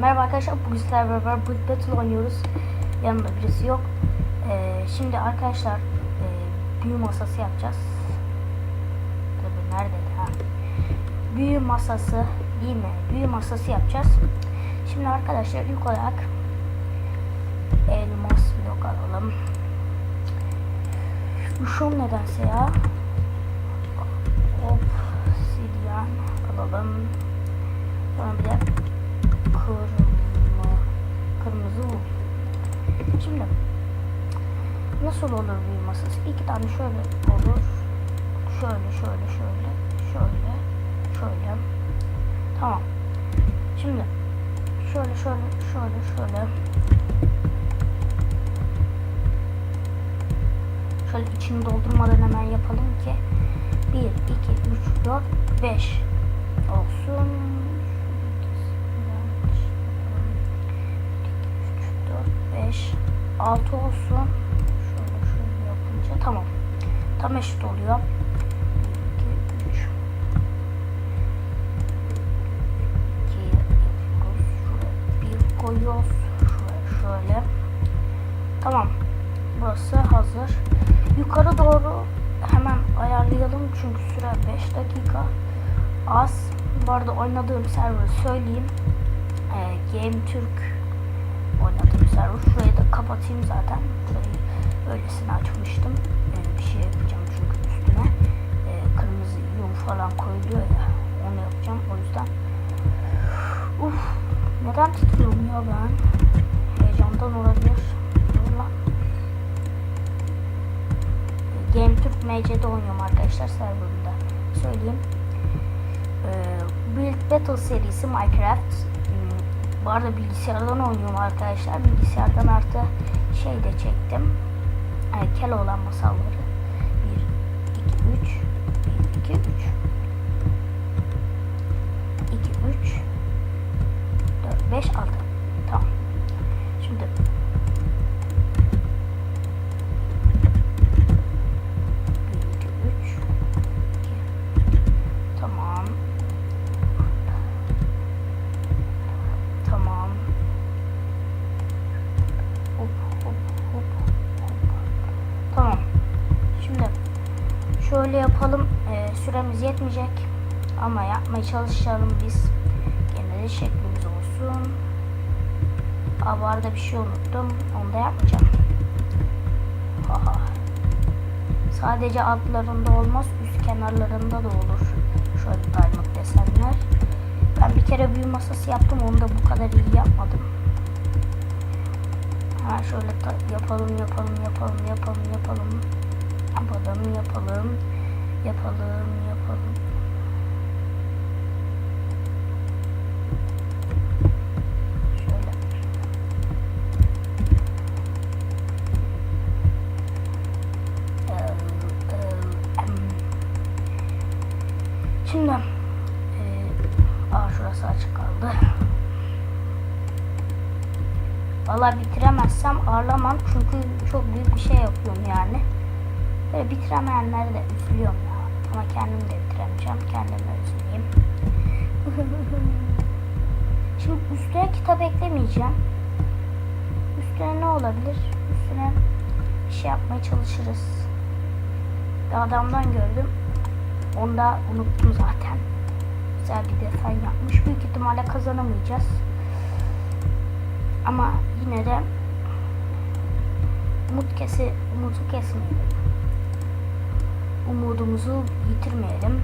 Merhaba arkadaşlar, bugün sizlerle beraber Bullet Battle oynuyoruz. Yanımda birisi yok. Ee, şimdi arkadaşlar e, büyü masası yapacağız. Tabii neredeydi ha? Büyü masası değil mi? Büyü masası yapacağız. Şimdi arkadaşlar ilk olarak elmas blok alalım. Uşum nedense ya. Obsidian alalım. Sonra bir de nasıl olur bir masası? İki tane şöyle olur. Şöyle şöyle şöyle şöyle şöyle. Tamam. Şimdi şöyle şöyle şöyle şöyle. Şöyle içini doldurmadan hemen yapalım ki 1, 2, 3, 4, 5 olsun. 4, 5, 6 olsun. Yapınca tamam. Tam eşit oluyor. 1, 2, 3. 2 yapıyoruz. Şuraya 1 koyuyoruz. Şöyle. Tamam. Burası hazır. Yukarı doğru hemen ayarlayalım çünkü süre 5 dakika. Az. Bu arada oynadığım serverı söyleyeyim. Ee, Game Türk oynadığım server. Şurayı da kapatayım zaten. Şurayı öylesine açmıştım. Ee, bir şey yapacağım çünkü üstüne. Ee, kırmızı yum falan koyuluyor ya. Onu yapacağım. O yüzden. Uf. Neden titriyorum ya ben? Heyecandan olabilir. Lan. Game Türk MC'de oynuyorum arkadaşlar serverında. Söyleyeyim. Ee, Build Battle serisi Minecraft. Hmm, Bu arada bilgisayardan oynuyorum arkadaşlar. Bilgisayardan artı şey de çektim. Yani Keloğlan masalları. 1, 2, 3. 1, 2, 3. 2, 3. 4, 5, 6. Tamam. Şimdi 1, 2, 3, 2. Tamam. Tamam. Hop hop hop hop. Tamam. Şimdi şöyle yapalım. Ee, süremiz yetmeyecek. Ama yapmaya çalışalım biz. Gene şeklimiz olsun. Arada bir şey unuttum. Onu da yapmayacağım. Haha. Sadece altlarında olmaz, üst kenarlarında da olur. Şöyle diamond desenler. Ben bir kere büyü masası yaptım, onu da bu kadar iyi yapmadım. Ha şöyle yapalım, yapalım, yapalım, yapalım, yapalım. Yapalım, yapalım, yapalım, yapalım. Şöyle. Şimdi e, aa şurası açık kaldı. Valla bitiremezsem ağlamam çünkü çok büyük bir şey yapıyorum yani. Böyle bitiremeyenleri de üzülüyorum ya. Ama kendim de bitiremeyeceğim. Kendime üzüleyim. Şimdi üstüne kitap eklemeyeceğim. Üstüne ne olabilir? Üstüne bir şey yapmaya çalışırız. Bir adamdan gördüm. Onu da unuttum zaten. Güzel bir desen yapmış. Büyük ihtimalle kazanamayacağız. Ama yine de umut kesi, umutu kesmeyelim. Umudumuzu yitirmeyelim.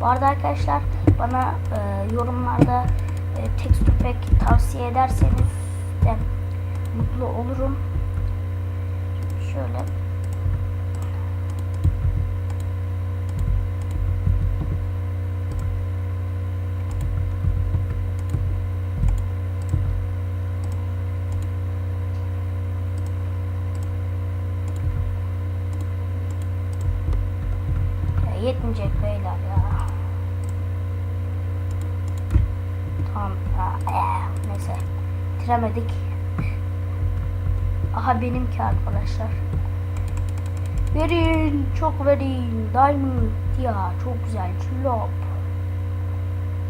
Bu arada arkadaşlar bana e, yorumlarda e, texture pack tavsiye ederseniz de mutlu olurum. Şöyle Ya yetmeyecek beyler ya. Tamam. Eh, neyse. bitiremedik. Aha benimki arkadaşlar. Verin, çok verin. Diamond ya, çok güzel. Cillop.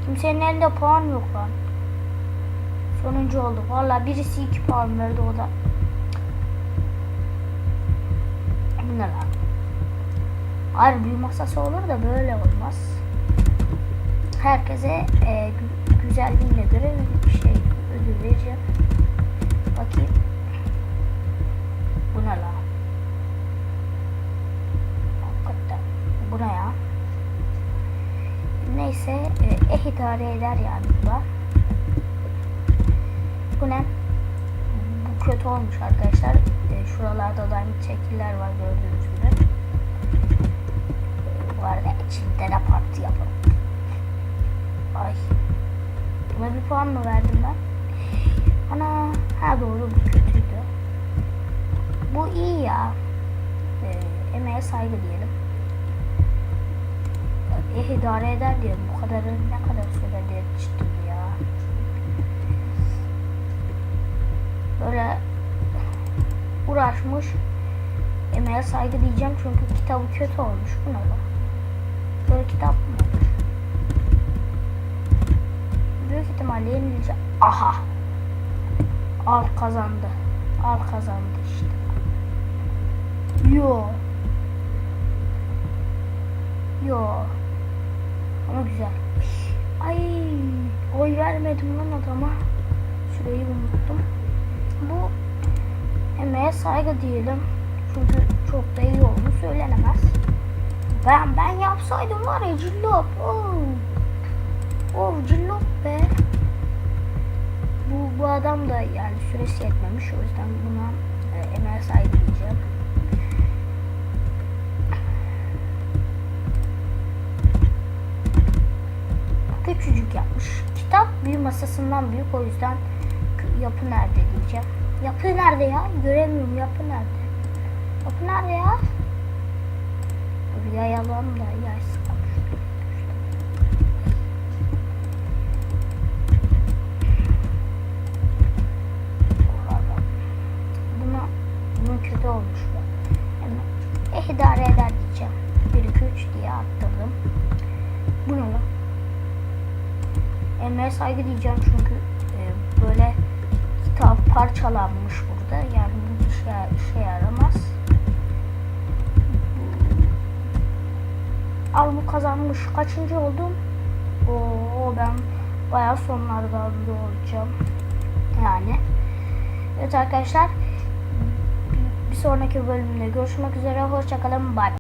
Kimsenin elinde puan yok lan. Sonuncu olduk. Valla birisi iki puan verdi o da. Bu ne lan? Hayır büyü masası olur da böyle olmaz. Herkese e, gü- güzelliğine göre bir şey ödül vereceğim. Bakayım. Bu ne lan? Hakikaten. Bu ya? Neyse e, eh idare eder yani bu da. Bu ne? Bu kötü olmuş arkadaşlar. E, şuralarda diamond şekiller var gördüğünüz gibi. Bu arada içinde de parti yapalım. Ay. Buna bir puan mı verdim ben? Ana. Ha doğru bu kötüydü. Bu iyi ya. E, emeğe saygı diyelim. Eh idare eder diyelim. Bu kadarı ne kadar sürede yetiştim ya. Böyle uğraşmış. Emeğe saygı diyeceğim çünkü kitabı kötü olmuş. Bu ne lan? Böyle kitap mı? Büyük ihtimalle yenilecek. Aha! Al kazandı. Al kazandı işte. Yo. Yo. Ama güzel. Ay, oy vermedim lan adama. Şurayı unuttum. Bu emeğe saygı diyelim. Çünkü çok da iyi söylenemez. Ben ben yapsaydım var ya cillop. Oh. Cillop be. Bu, bu adam da yani süresi yetmemiş. O yüzden buna e, saygı diyeceğim. küçücük yapmış. Kitap büyü masasından büyük o yüzden yapı nerede diyeceğim. Yapı nerede ya? Göremiyorum yapı nerede? Yapı nerede ya? Yayalım da sıkmış. Buna, bunun kötü olmuş bu. Yani, eh idare eder diyeceğim. 1 2 3 diye arttırdım. Bu ne lan? Emeğe saygı diyeceğim çünkü e, böyle kitap parçalanmış burada. Yani bu bir şey, işe yaramaz. Bu kazanmış. Kaçıncı oldum? Oo ben bayağı sonlarda olacağım. Yani. Evet arkadaşlar. Bir sonraki bölümde görüşmek üzere. Hoşçakalın. Bye.